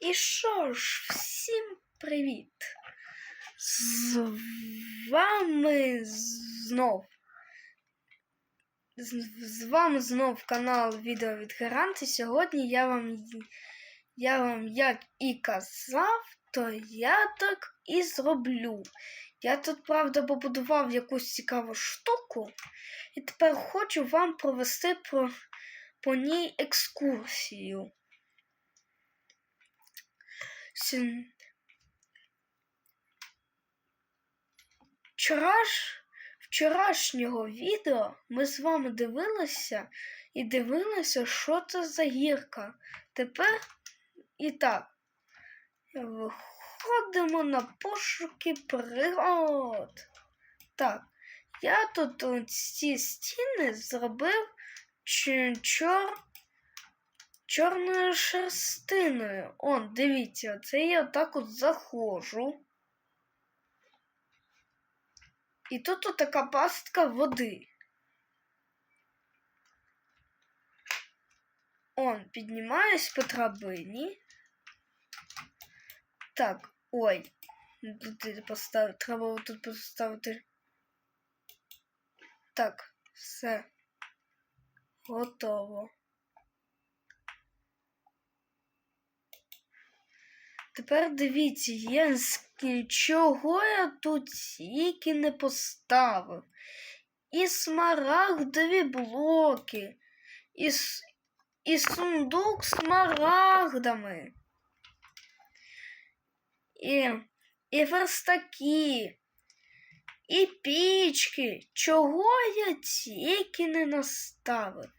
І що ж, всім привіт! З вами знов. З, вами знов канал Відео від Гаранти. Сьогодні я вам, я вам, як і казав, то я так і зроблю. Я тут, правда, побудував якусь цікаву штуку, і тепер хочу вам провести про, по ній екскурсію. Вчора ж, вчорашнього відео ми з вами дивилися і дивилися, що це за гірка. Тепер і так. Виходимо на пошуки пригод. Так, я тут ці стіни зробив чи- чор... чорною шерстиною. Он, дивіться, це я отак от заходжу. І тут от така пастка води. Он, піднімаюсь по драбині. Так, ой. Тут поставити. Треба тут поставити. Так, все. Готово. Тепер дивіться, ск- чого я тут тільки не поставив. І смарагдові блоки, і, і сундук з смарагдами. І, і верстаки, і пічки. Чого я тільки не наставив?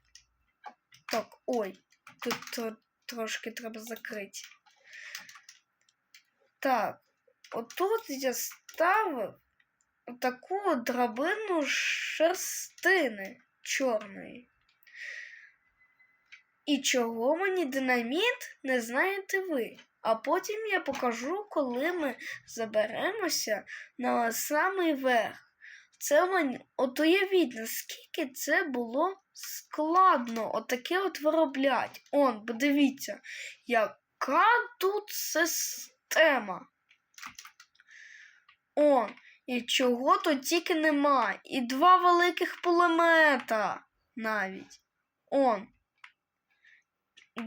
Так, ой, тут тро- трошки треба закрити. Так, отут я ставив таку драбину шерстини чорної. І чого мені динаміт, не знаєте ви. А потім я покажу, коли ми заберемося на самий верх. Це мені, от уявіть, наскільки це було складно отаке от вироблять. Он, подивіться, яка тут система. Он, і чого тут тільки нема. І два великих пулемета навіть. Он.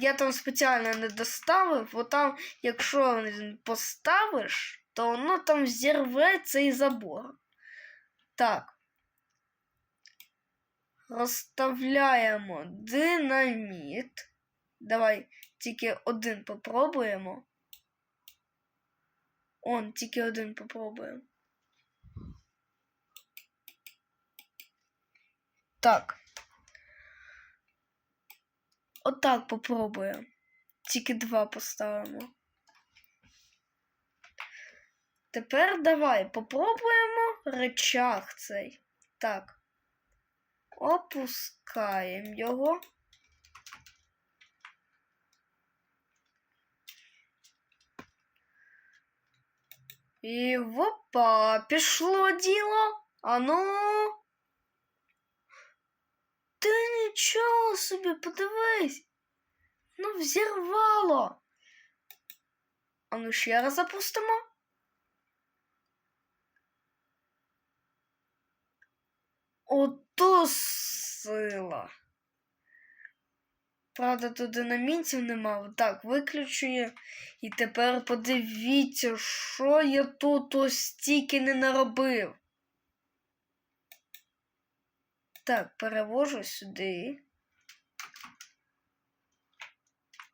Я там спеціально не доставив, бо там, якщо поставиш, то воно там зірве цей забор. Так. Розставляємо динаміт. Давай тільки один попробуємо. Он, тільки один попробуємо. Так. Отак попробуємо. Тільки два поставимо. Тепер давай попробуємо речах цей. Так. Опускаємо його. І опа, пішло діло. Ану. Ти нічого собі, подивись. Ну, взірвало. А ну ще раз запустимо. Ото сила. Правда, тут динамітів нема. Так, виключує. І тепер подивіться, що я тут ось стільки не наробив. Так, перевожу сюди.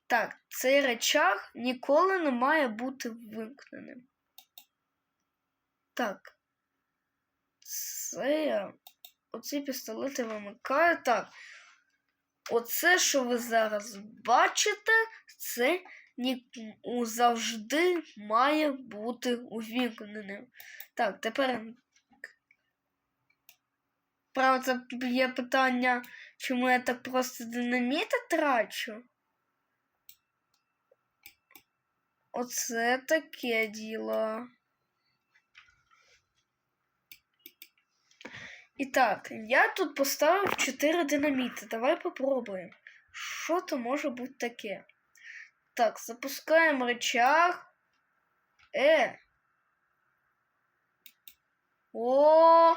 Так, цей речах ніколи не має бути вимкненим. Так. Це я. Оці пістолети вимикаю. Так. Оце, що ви зараз бачите, це завжди має бути увімкненим. Так, тепер. Правда, є питання, чому я так просто динаміти трачу? Оце таке діло. І так, я тут поставив 4 динаміти. Давай попробуємо. Що то може бути таке? Так, запускаємо рычаг. Е. О.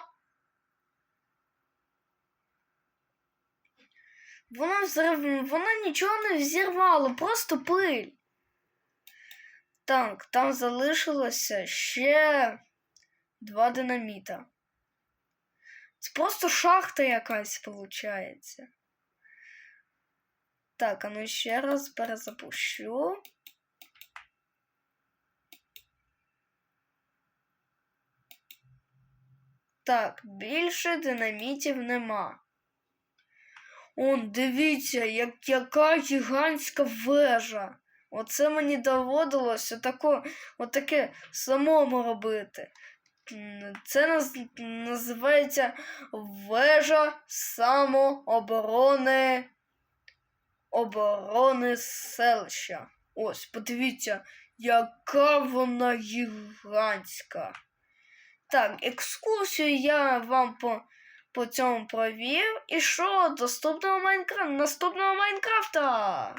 Вона взрив... вона нічого не взірвала, просто пиль. Так, там залишилося ще два динаміта. Це просто шахта якась виходить. Так, а ну ще раз перезапущу. Так, більше динамітів нема. Он, дивіться, як яка гігантська вежа. Оце мені доводилося отаке самому робити. Це наз, називається вежа самооборони оборони селища. Ось, подивіться, яка вона гігантська. Так, екскурсію я вам по, по цьому провів. І що, доступного Майнкрафта? Наступного Майнкрафта!